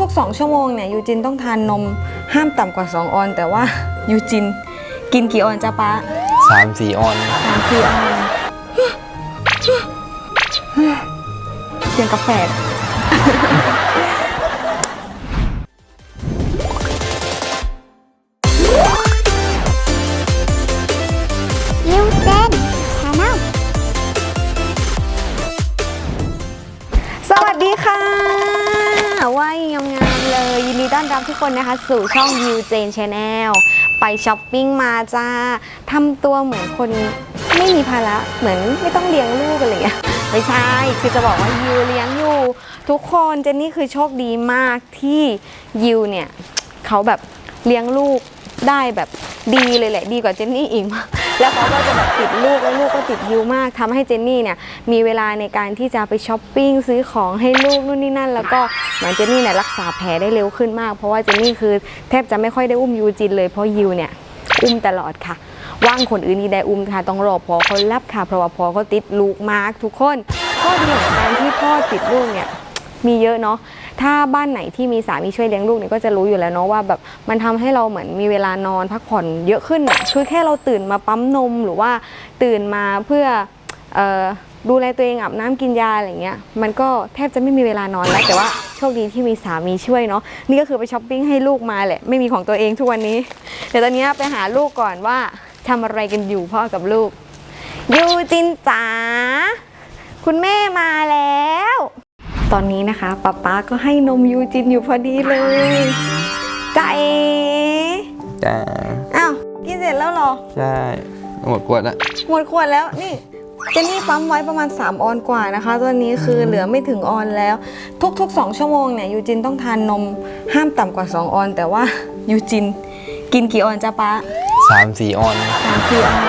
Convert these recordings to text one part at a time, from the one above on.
ทุกๆ 2 ชั่วโมงเนี่ยยูจินต้องทานนมห้ามต่ำกว่า 2 ออน แต่ว่ายูจินกินกี่ออนจ้าป้าสามสี่ออนสามสี่ออนเสียงกาแฟ อนรับทุกคนนะคะสู่ช่อง View Jane Channel ไปช้อปปิ้งมาจ้าทำตัวเหมือนคนไม่มีภาระเหมือนไม่ต้องเลี้ยงลูกอะไรอย่างเงี้ยไม่ใช่ คือจะบอกว่ายิวเลี้ยงอยู่ ทุกคนเจนนี่คือโชคดีมากที่ยิวเนี่ยเขาแบบเลี้ยงลูกได้แบบดีเลยแหละ ดีกว่าเจนนี่อีก แล้วเขาก็จะแบบติดลูกแล้วลูกก็ติดยิวมากทำให้เจนนี่เนี่ยมีเวลาในการที่จะไปช้อปปิ้งซื้อของให้ลูกนู่นนี่นั่น แล้วก็เหมือนเจนนี่เนี่ยรักษาแผลได้เร็วขึ้นมาก เพราะว่าเจนนี่คือแทบจะไม่ค่อยได้อุ้มยูจินเลยเพราะยิวเนี่ยอุ้มตลอดค่ะ ว่างคนอื่นนี่ได้อุ้มค่ะ ต้องรอพอเขารับค่ะ เพราะว่าพอเขาติดลูกมากทุกคนข้อดีของการที่พ่อติดลูกเนี่ยมีเยอะเนาะ ถ้าบ้านไหนที่มีสามีช่วยเลี้ยงลูกเนี่ยก็จะรู้อยู่แล้วเนาะว่าแบบมันทำให้เราเหมือนมีเวลานอนพักผ่อนเยอะขึ้นน่ะคือแค่เราตื่นมาปั๊มนมหรือว่าตื่นมาเพื่อดูแลตัวเองอาบน้ำกินยาอะไรเงี้ยมันก็แทบจะไม่มีเวลานอนแล้วแต่ว่าโชคดีที่มีสามีช่วยเนาะนี่ก็คือไปช้อปปิ้งให้ลูกมาแหละไม่มีของตัวเองทุกวันนี้เดี๋ยวตอนนี้ไปหาลูกก่อนว่าทำอะไรกันอยู่พ่อกับลูกยูจินจ๋าคุณแม่มาแล้ว ตอนนี้นะคะป๊าป๊าก็ให้นมยูจินอยู่พอดีเลยใจาเอจ้าอ้าวกินเสร็จแล้วเหรอ ใช่หมดขวดละหมดขวดแล้วนี่เจนนี่ปั๊มไว้ประมาณ 3 ออนกว่านะคะ ตอนนี้คือเหลือไม่ถึงออนแล้ว ทุกๆ 2 ชั่วโมงเนี่ยยูจินต้องทานนมห้ามต่ำกว่า 2 ออน แต่ว่ายูจินกินกี่ออนจ้าป๊าสามสี่ออนสามสี่ออน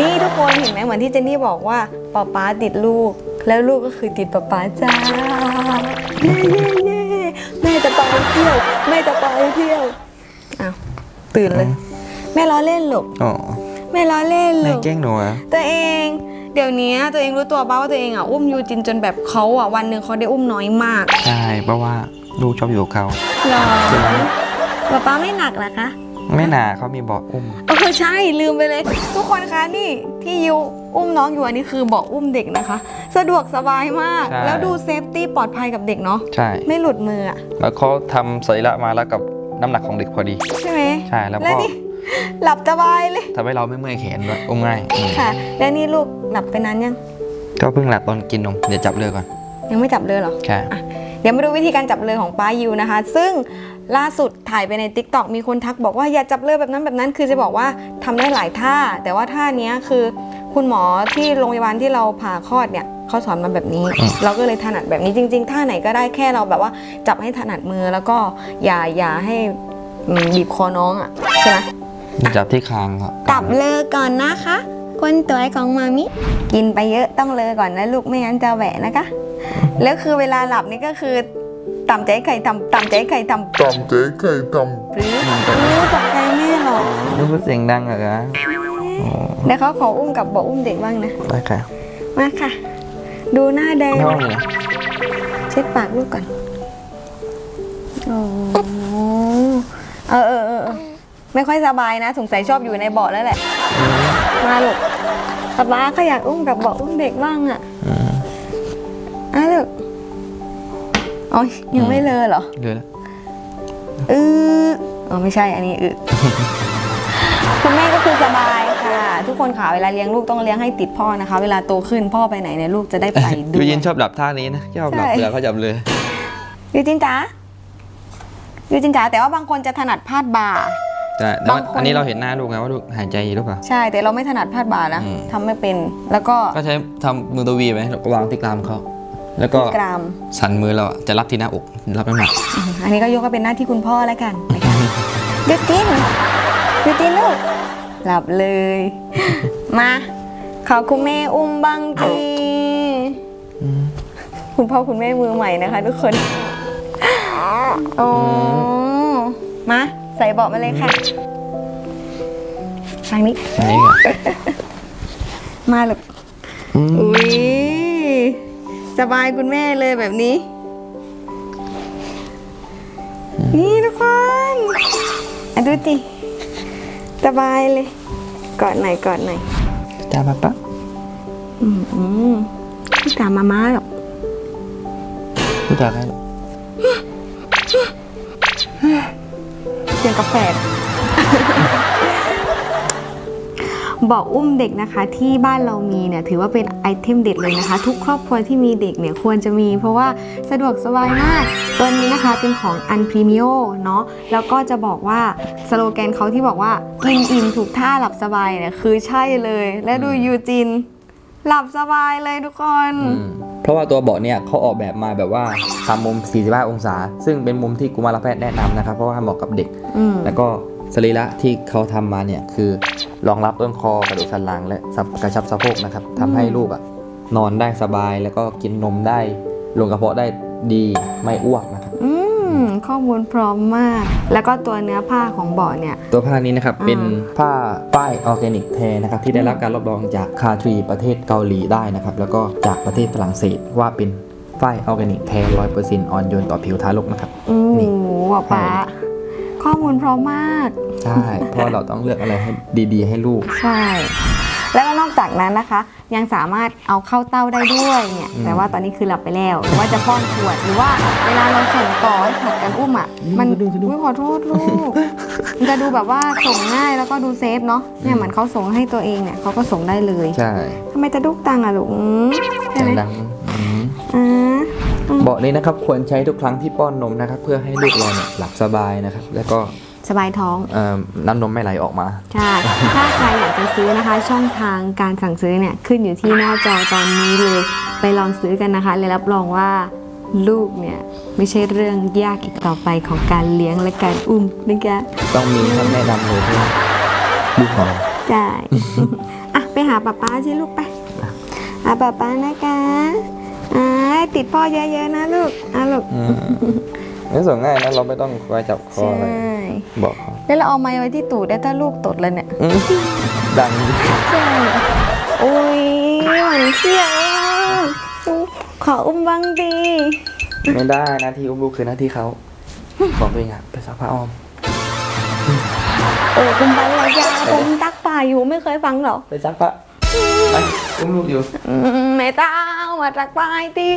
นี่ทุกคนเห็นไหมเหมือนที่เจนนี่บอกว่าป๊าป๊าติดลูก แล้วลูกก็คือติดป๊าป๊าจ้า เย่เย่เย่แม่จะไปเที่ยวแม่จะไปเที่ยวอ้าวตื่นเลย แม่ล้อเล่นหรอกอ๋อแม่ล้อเล่นหรแม่อกแกล้งหนูอะตัวเอง เดี๋ยวนี้ตัวเองรู้ตัวป่าว่าตัวเองอะอุ้มยูจินจนแบบเขาอะวันหนึ่งเขาได้อุ้มน้อยมากใช่เพราะว่าลูกชอบอยู่กับเขาหรอใช่ไหมป๊าป๊าไม่หนักเหรอคะ ไม่หนาเขามีเบาะอุ้ม เออใช่ลืมไปเลย ทุกคนคะนี่ที่ยู อุ้มน้องอยู่อันนี้คือเบาะอุ้มเด็กนะคะ สะดวกสบายมาก ใช่ แล้วดูเซฟตี้ปลอดภัยกับเด็กเนาะใช่ ไม่หลุดมืออะแล้วเขาทำสรีระมาแล้วกับน้ำหนักของเด็กพอดี ใช่ไหมใช่แล้วและก็นี่ หลับสบายเลยทำให้เราไม่เมื่อยแขนด้วยอุ้มง่ายอืมค่ะ แล้วนี่ลูกหลับไปนานยัง ก็เพิ่งหลับตอนกินนมเดี๋ยวจับเลือก่อนยังไม่จับเลยเหรอ ใช่เดี๋ยวมาดูวิธีการจับเลยของป้ายูนะคะ ซึ่งล่าสุดถ่ายไปใน t ิ k t o k มีคนทักบอกว่าอย่าจับเลยแบบนั้นแบบนั้น คือจะบอกว่าทำได้หลายท่า แต่ว่าท่าเนี้ยคือคุณหมอที่โรงพยาบาลที่เราผ่าคลอดเนี่ยเขาสอนมาแบบนี้ เราก็เลยถนัดแบบนี้จริง ๆ ท่าไหนก็ได้แค่เราแบบว่าจับให้ถนัดมือแล้วก็อย่าอย่าให้อืมบีบคอน้องอะใช่ไหมจับที่คางครับจับเลยก่อนนะคะ คนตัวของมามิ กินไปเยอะต้องเลยก่อนนะลูกไม่งั้นจะแหวะนะคะ แล้วคือเวลาหลับนี่ก็คือต่ำใจไข่ทำต่ำใจไข่ทำต่ำใจไข่ต่ำหรือรู้ตกใจแม่หรอลูกก็เสียงดังเหรอคะโอ้เดี๋ยวเขาขออุ้มกับบอกอุ้มเด็กบ้างนะได้ค่ะมาค่ะ ดูหน้าแดงน้องเช็ดปากลูกก่อนโอ้เออเออเออเออไม่ค่อยสบายนะสงสัยชอบอยู่ในเบาะแล้วแหละมาลูก ป๊าป๊าก็อยากอุ้มกับเบาะอุ้มเด็กบ้างอะอืมอะลูกอ๋อยังไม่เลอเหรอ เดือดอืออ๋อไม่ใช่อันนี้อือคุณแม่ก็คือสบายค่ะ ทุกคนค่ะเวลาเลี้ยงลูกต้องเลี้ยงให้ติดพ่อนะคะ เวลาโตขึ้นพ่อไปไหนเนี่ยลูกจะได้ไปด้ยูวยยินชอบหลับท่านี้นะชอบหลับใช่เวลาเขาจับเลย ยูจินจ๋ายูจินจ๋าแต่ว่าบางคนจะถนัดพาดบ่า ใช่แต่ว่าบางคน อันนี้เราเห็นหน้าลูกไงว่าลูกหายใจอยู่หรือเปล่า ใช่แต่เราไม่ถนัดพาดบ่านะอืม ทำไม่เป็นแล้วก็ก็ใช้ทำมือตัววีไหมแล้วก็วางที่กรามเขาแล้วก็กราม สันมือเราอะจะรับที่หน้าอกรับน้ำหนักอืมอันนี้ก็ยกก็เป็นหน้าที่คุณพ่อแล้วกันนะคะยูจินยูจินลูก หลับเลย มา ขอคุณแม่อุ้มบ้างจีคุณพ่อคุณแม่มือใหม่นะคะทุกคน โอ้มา ใส่เบาะมาเลยค่ะทางนี้ อันนี้ก่อนมาลูกอืมอุ้ยสบายคุณแม่เลยแบบนี้ นี่ทุกคนอะดูดิสบายเลย กอดหน่อยกอดหน่อยจ้าป๊าป๊าอืมอืมไม่ตามมาม่าหรอกรู้จักไหมลูกเยงกาแฟบอกอุ้มเด็กนะคะที่บ้านเรามีเนี่ยถือว่าเป็นไอเทมเด็ดเลยนะคะ ทุกครอบครัวที่มีเด็กเนี่ยควรจะมี เพราะว่าสะดวกสบายมากตัวนี้นะคะเป็นของ u n p r e m i o เนาะแล้วก็จะบอกว่าสโลแกนเขาที่บอกว่า กินอิ่มถูกท่าหลับสบายเนี่ยคือใช่เลย และดูยูจิน หลับสบายเลยทุกคนอืม เพราะว่าตัวเบาะเนี่ยเขาออกแบบมาแบบว่าทำมุม 45 องศา ซึ่งเป็นมุมที่กุมารแพทย์แนะนำนะครับเพราะว่าเหมาะกับเด็กอืมแล้วก็สรีระที่เขาทำมาเนี่ยคือรองรับต้นคอกระดูกสันหลังและกระชับสะโพกนะครับทำให้ลูกอะนอนได้สบายแล้วก็กินนมได้ลงกระเพาะได้ดีไม่อ้วกนะครับอื มข้อมูลพร้อมมาก แล้วก็ตัวเนื้อผ้าของเบาะเนี่ย ตัวผ้านี้นะครับอ่าเป็นผ้าป้ายออร์แกนิกแทนะครับที่ได้รับการรับรองจากคาทรีประเทศเกาหลีได้นะครับแล้วก็จากประเทศฝรั่งเศสว่าเป็นฝ้ายออร์แกนิกแท้ร้อยเปอร์เซ็นต์อ่อนโยนต่อผิวทารกนะครับโอ้นี่โหป๊าป๊าข้อมูลพร้อมมาก ใช่ เพราะเราต้องเลือกอะไรให้ดีๆ ให้ลูก ใช่ แล้วก็นอก จากนั้นนะคะ ยังสามารถเอาเข้าเต้าได้ด้วยเนี่ยอืมแต่ว่าตอนนี้คือหลับไปแล้วหรือว่าจะป้อนขวดหรือว่าเวลาเราส่งต่อให้ผัดกันอุ้มอะมันอุ้ยขอโทษลูกมันจะดูแบบว่าส่งง่ายแล้วก็ดูเซฟเนาะเนี่ยเหมือนเขาส่งให้ตัวเองเนี่ยเขาก็ส่งได้เลยใช่ทำไมจะดุกตังอะลูกอืมใช่ไหมดังๆอืมอ่าเบาะนี้นะครับควรใช้ทุกครั้งที่ป้อนนมนะครับ เพื่อให้ลูกเราเนี่ยหลับสบายนะครับ แล้วก็ สบายท้อง เอ่อน้ำนมไม่ไหลออกมา ใช่ ถ้าใครอยากจะซื้อนะคะ ช่องทางการสั่งซื้อเนี่ยขึ้นอยู่ที่หน้าจอตอนนี้เลย ไปลองซื้อกันนะคะ เลยรับรองว่าลูกเนี่ยไม่ใช่เรื่องยากอีกต่อไปของการเลี้ยงและการอุ้มนะคะต้องมีคำแนะนำเลยเพื่อลูกของเราใช่ อะไปหาป๊าป๊าสิลูกไปหาป๊าป๊านะคะอ่าติดพ่อเยอะๆนะลูกอะลูก อืมนี่ส่งง่ายนะเราไม่ต้องคอยจับคอใช่เลย บอกเขาแล้วเราเอาไม้ไว้ที่ตูดได้ถ้าลูกตดเลยเนี่ยอืมดังใช่โอ้ยหวานเชี่ยวอะขออุ้มบ้างดีไม่ได้หน้าที่อุ้มลูกคือหน้าที่เขาบอกตัวเองอะไปซักผ้าอ้อมโอ้คุณบรรยายผมตักป่าอยู่ไม่เคยฟังหรอไปซักผ้าไปอุ้มลูกอยู่ อืมไม่ต้องมาตักป่ายตี